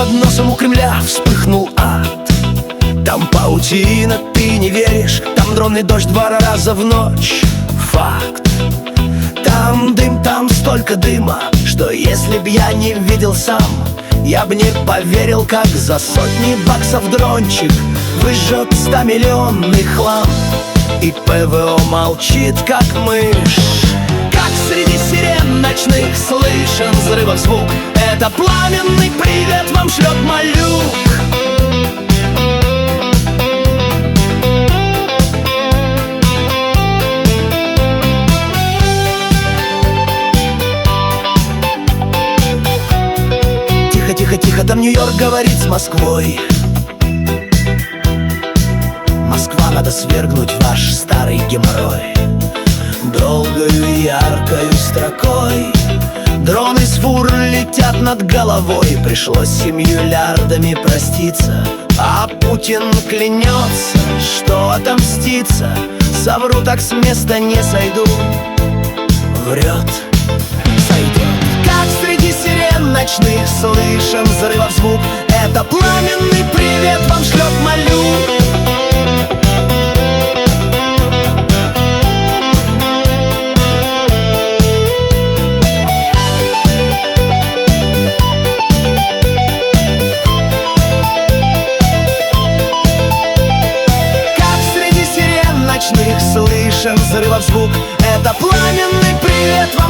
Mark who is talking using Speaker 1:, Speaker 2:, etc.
Speaker 1: под носом у Кремля вспыхнул ад. Там паутина, ты не веришь. Там дронный дождь два раза в ночь. Факт. Там дым, там столько дыма Что если б я не видел сам Я б не поверил, как за сотни баксов дрончик Выжжет стамиллионный хлам. И ПВО молчит, как мышь. Как среди сирен ночных слышен взрывов звук Это пламенный привет вам шлет малюк. Тихо, тихо, тихо, там Нью-Йорк говорит с Москвой. Москва, надо свергнуть ваш старый геморрой. Долгою яркою строкой Дроны с фур летят над головой. Пришлось с миллиардами проститься. А Путин клянется, что отомстится. Совру, так с места не сойду. Врет, сойдет. Как среди сирен ночных слышен взрывов звук. Это пламенный слышен взрывов звук. Это пламенный привет вам